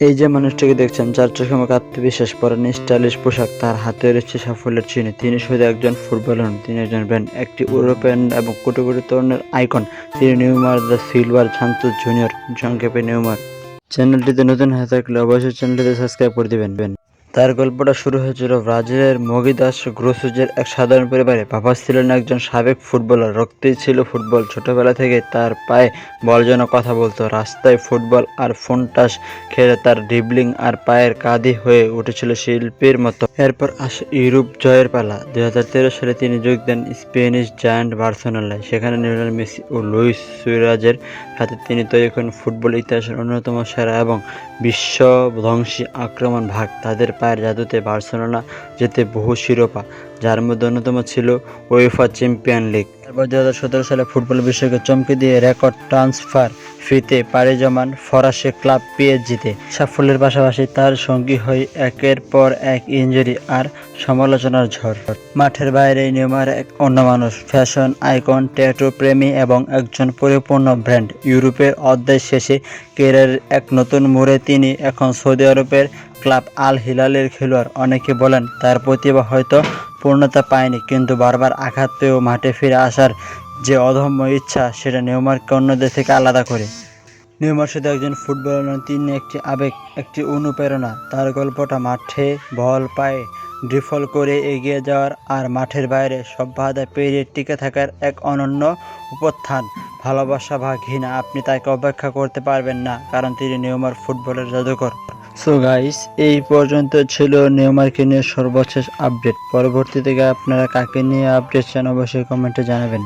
এই যে মানুষটিকে দেখছেন, যার চোখে মুখে আত্মবিশ্বাস পরেন স্টাইলিশ পোশাক, তার হাতে রয়েছে সাফল্যের চিনি তিনি শুধু একজন ফুটবলার হন তিনি একজন ব্যান্ড একটি ইউরোপিয়ান এবং কোটি কোটি তরুণের আইকন। তিনি Neymar da Silva Santos Junior, সংক্ষেপে নিউমার। চ্যানেলটিতে নতুন হয়ে থাকলে অবশ্যই চ্যানেলটিতে সাবস্ক্রাইব করে দিবেন। তার গল্পটা শুরু হয়েছিল ব্রাজিলের মগিদাস গ্রোসুজের এক সাধারণ পরিবারে। বাবা ছিলেন একজন সাবেক ফুটবলার, রক্তেই ছিল ফুটবল। ছোটবেলা থেকে তার পায়ে বল যেন কথা বলতো। রাস্তায় ফুটবল আর ফোনটাস খেলে তার ড্রিবলিং আর পায়ের কাঁধি হয়ে উঠেছিল শিল্পীর মতো। এরপর আসে ইউরোপ জয়ের পালা। দুই হাজার তেরো সালে তিনি যোগ দেন স্পেনিশ জায়ান্ট বার্সেলোনায়। সেখানে লিওনেল মেসি ও লুইস সুইরাজের সাথে তিনি তৈরি করেন ফুটবল ইতিহাসের অন্যতম সেরা এবং বিশ্ব ধ্বংসী আক্রমণ ভাগ তাদের পায়ের জাদুতে বার্সেলোনা যেতে বহু শিরোপা, যার মধ্যে অন্যতম ছিল ওয়েফা চ্যাম্পিয়ন লিগ। তারপর দু হাজার সতেরো সালে ফুটবল বিশ্বকে চমকে দিয়ে রেকর্ড ট্রান্সফার ফিতে পাড়ি জমান ফরাসি ক্লাব পিএসজিতে। সাফল্যের পাশাপাশি তার সঙ্গী হয়ে একের পর এক ইঞ্জুরি আর সমালোচনার ঝড়। মাঠের বাইরে নেমার এক অন্য মানুষ ফ্যাশন আইকন, ট্যাটু প্রেমী এবং একজন পরিপূর্ণ ব্র্যান্ড। ইউরোপের অধ্যায় শেষে কেরিয়ারের এক নতুন মোড়ে তিনি এখন সৌদি আরবের ক্লাব আল হিলালের খেলোয়াড়। অনেকে বলেন, তার প্রতিভা হয়তো পূর্ণতা পায়নি, কিন্তু বারবার আঘাত পেয়েও মাঠে ফিরে আসার যে অধম্য ইচ্ছা, সেটা নেইমারকে অন্যদের থেকে আলাদা করে। নেইমার শুধু একজন ফুটবলার নন, তিনি একটি আবেগ, একটি অনুপ্রেরণা। তার গল্পটা মাঠে বল পায়ে ড্রিফল করে এগিয়ে যাওয়ার আর মাঠের বাইরে সব বাধা পেরিয়ে টিকে থাকার এক অনন্য উপত্থান ভালোবাসা বা ঘৃণা আপনি তাকে অপেক্ষা করতে পারবেন না, কারণ তিনি নেইমার ফুটবলের জাদুকর। সো গাইস এই পর্যন্ত ছিল নেইমারকে নিয়ে সর্বশেষ আপডেট পরবর্তী থেকে আপনারা কাকে নিয়ে আপডেট চান অবশ্যই কমেন্টে জানাবেন।